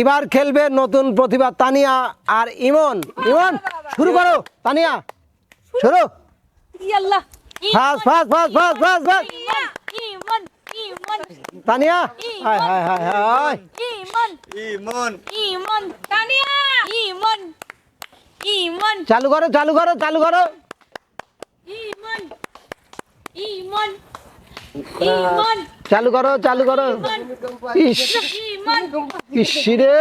এবার খেলবে নতুন প্রতিভা তানিয়া আর ইমন। ইমন শুরু করো তানিয়া। শুরু। চালু করো চালু করো চালু করো। ইমন ইমন। চালু করো চালু করো। ইসিরে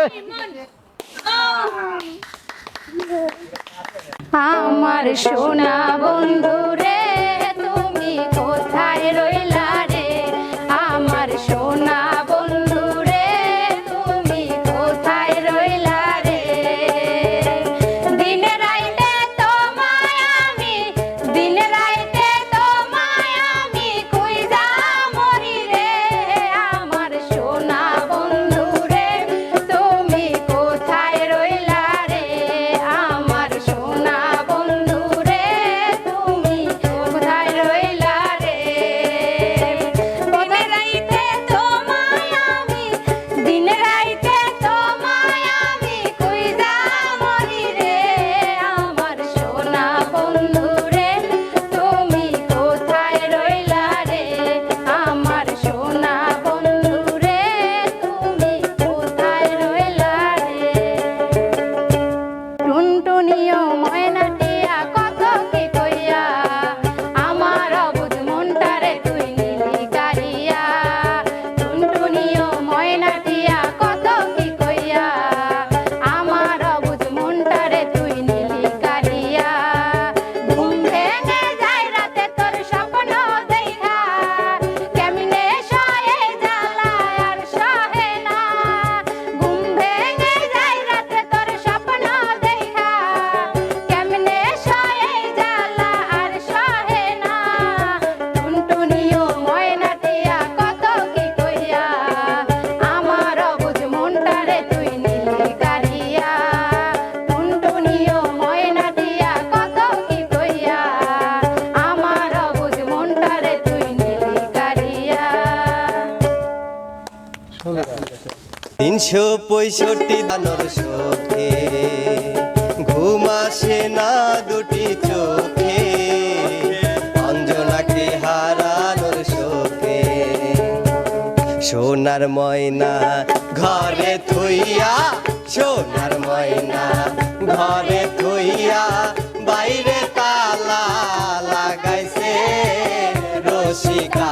আমার সোনা বন্ধুরে তিনশো পঁয়ষট্টি দানর চোখে ঘুম আসে না দুটি চোখে। অঞ্জনাকে হারানোর চোখে সোনার ময়না ঘরে থইয়া, সোনার ময়না ঘরে থইয়া, বাইরে তালা লাগাইছে রসিকা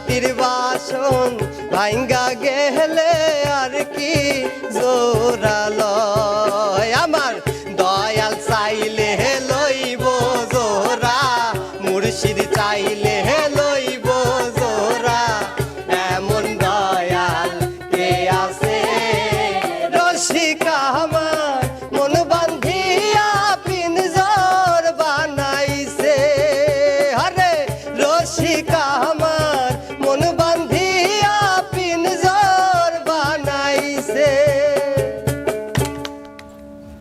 মাটির বাসন ভাঙ্গা গেলে আর কি জোরালো।